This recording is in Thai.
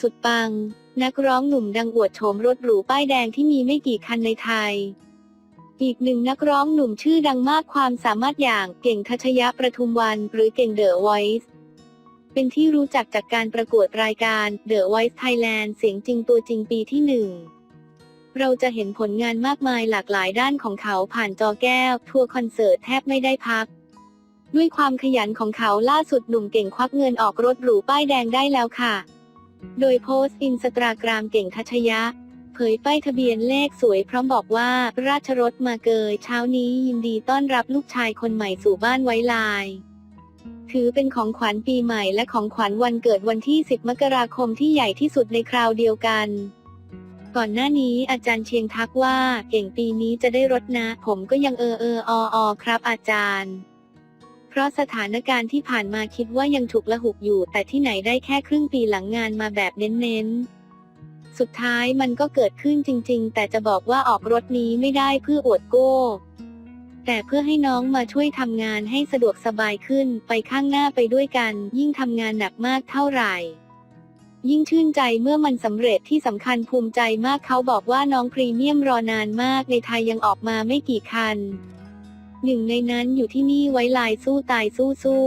สุดปัง นักร้องหนุ่มดังอวดโฉมรถหรูป้ายแดงที่มีไม่กี่คันในไทย อีกหนึ่งนักร้องหนุ่มชื่อดังมากความสามารถอย่างเก่งทัชยะประทุมวัน หรือเก่งเดอะไวส์เป็นที่รู้จักจากการประกวดรายการ The Voice Thailand เสียงจริงตัวจริงปีที่หนึ่ง เราจะเห็นผลงานมากมายหลากหลายด้านของเขาผ่านจอแก้ว ทัวร์คอนเสิร์ตแทบไม่ได้พัก ด้วยความขยันของเขาล่าสุดหนุ่มเก่งควักเงินออกรถหรูป้ายแดงได้แล้วค่ะ โดยโพสต์อินสตาแกรมเก่งทัชยะ เผยป้ายทะเบียนเลขสวยพร้อมบอกว่าราชรถมาเกยเช้านี้ยินดีต้อนรับลูกชายคนใหม่สู่บ้านไว้ลาย ถือเป็นของขวัญปีใหม่และของขวัญวันเกิดวันที่ 10 มกราคมที่ใหญ่ที่สุดในคราวเดียวกันก่อนหน้านี้อาจารย์เชียงทักว่า เก่งปีนี้จะได้รถนะ ผมก็ยังเออเอออออครับอาจารย์ เพราะสถานการณ์ที่ผ่านมาคิดว่ายังฉุกละหุกอยู่ แต่ที่ไหนได้แค่ครึ่งปีหลังงานมาแบบเน้นๆ สุดท้ายมันก็เกิดขึ้นจริง ๆ แต่จะบอกว่าออกรถนี้ไม่ได้เพื่ออวดโก้ แต่เพื่อให้น้องมาช่วยทำงานให้สะดวกสบายขึ้นไปข้างหน้าไปด้วยกัน ยิ่งทำงานหนักมากเท่าไหร่ยิ่งชื่นใจเมื่อมันสำเร็จที่สำคัญภูมิใจมากเขาบอกว่าน้องพรีเมียมรอนานมากในไทยยังออกมาไม่กี่คัน หนึ่งในนั้นอยู่ที่นี่ไว้ลายสู้ตายสู้สู้